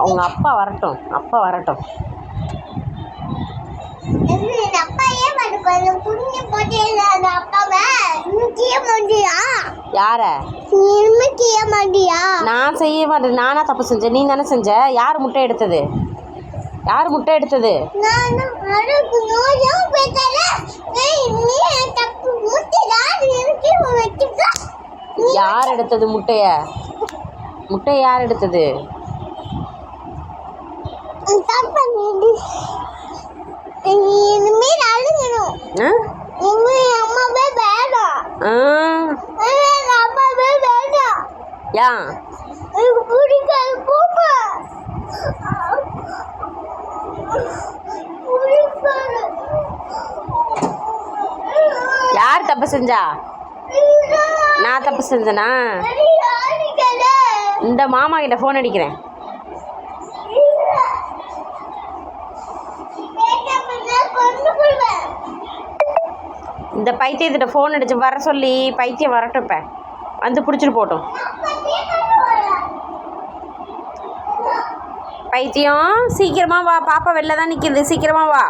அவங்க அப்பா வரட்டும் அப்பா வரட்டும். யார? நான் செய்ய மாட்டேன். நானா தப்பு செஞ்சேன். நீ தானே செஞ்ச? யார் முட்டை எடுத்தது? யார் முட்டை எடுத்தது? யார் எடுத்தது முட்டைய? முட்டையை யார் எடுத்தது? பிடிக்காது. யார் தப்பு செஞ்சா? நான் தப்பு செஞ்சேனா? இந்த மாமா கிட்ட ஃபோன் அடிக்கிறேன். இந்த பைத்தியத்திட்ட ஃபோன் அடித்து வர சொல்லி பைத்தியம் வரட்டும் இப்போ. வந்து பிடிச்சிட்டு போட்டோம் பைத்தியம் சீக்கிரமாக வா பாப்பா வெளில தான் நிற்கிது சீக்கிரமாக வா.